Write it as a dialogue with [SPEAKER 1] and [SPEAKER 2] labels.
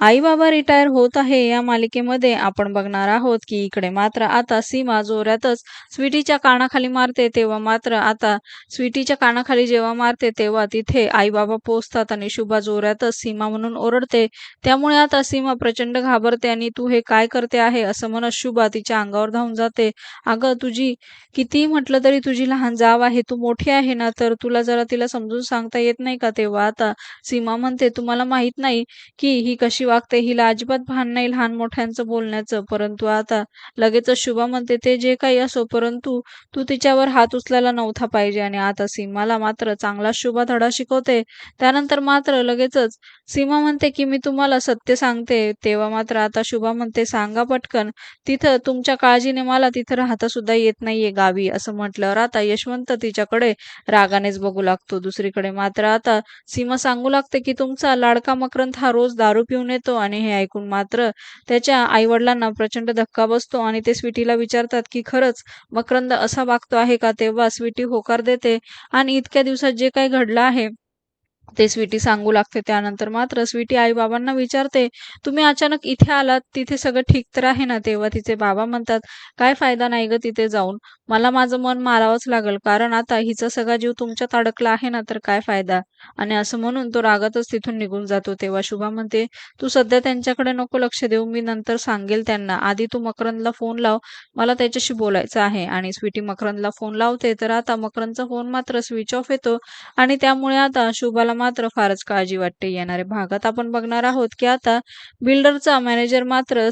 [SPEAKER 1] आई-बाबा रिटायर होत आहे या मालिकेमध्ये आपण बघणार आहोत की इकडे मात्र आता सीमा जोरातच स्वीटीच्या कानाखाली मारते तेव्हा मात्र आता स्वीटीच्या कानाखाली जेव्हा मारते तेव्हा तिथे आई-बाबा पोचतात आणि शुभा जोरातच सीमा म्हणून ओरडते. त्यामुळे आता सीमा प्रचंड घाबरते आणि तू हे काय करते आहे असं म्हणत शुभा तिच्या अंगावर धावून जाते. अगं तुझी कितीही म्हटलं तरी तुझी लहान जाव आहे. तू मोठी आहे ना तर तुला जरा तिला समजून सांगता येत नाही का? तेव्हा आता सीमा म्हणते तुम्हाला माहीत नाही की ही कशी वागते. हिला अजिबात भान नाही लहान मोठ्यांचं बोलण्याचं. परंतु आता लगेचच शुभा म्हणते ते जे काही असो परंतु तू तिच्यावर हात उचलायला नव्हता पाहिजे आणि आता सीमाला मात्र चांगला शुभा धडा शिकवते. त्यानंतर मात्र लगेचच सीमा म्हणते की मी तुम्हाला सत्य सांगते. तेव्हा मात्र आता शुभा म्हणते सांगा पटकन. तिथं तुमच्या काळजीने मला तिथं राहता सुद्धा येत नाहीये गावी असं म्हटल्यावर आता यशवंत तिच्याकडे रागानेच बघू लागतो. दुसरीकडे मात्र आता सीमा सांगू लागते की तुमचा लाडका मकरंद हा रोज दारू पिऊन येतो आणि हे ऐकून मात्र त्याच्या आईवडिलांना प्रचंड धक्का बसतो आणि ते स्वीटीला विचारतात की खरंच मकरंद असा वागतो आहे का? तेव्हा स्वीटी होकार देते आणि इतक्या दिवसात जे काही घडलं आहे ते स्वीटी सांगू लागते. त्यानंतर मात्र स्वीटी आई-बाबांना विचारते, तुम्ही अचानक इथे आलात, तिथे सगळं ठीक तर आहे ना? तेव्हा तिचे बाबा म्हणतात, काय फायदा नाही ग तिथे जाऊन. मला माझं मन मारावंच लागेल कारण आता हिचा सगळा जीव तुमच्यात अडकला आहे ना, तर काय फायदा? आणि असं म्हणून तो रागातच तिथून निघून जातो. तेव्हा शुभा म्हणते, तू सध्या त्यांच्याकडे नको लक्ष देऊ. मी नंतर सांगेल त्यांना. आधी तू मकरंदला फोन लाव. मला त्याच्याशी बोलायचं आहे. आणि स्वीटी मकरंदला फोन लावते. तर आता मकरंदचा फोन मात्र स्विच ऑफ येतो आणि त्यामुळे आता शुभाला मात्र फारच काळजी वाटते. येणाऱ्या भागात आपण बघणार आहोत की आता बिल्डरचा मॅनेजर मात्र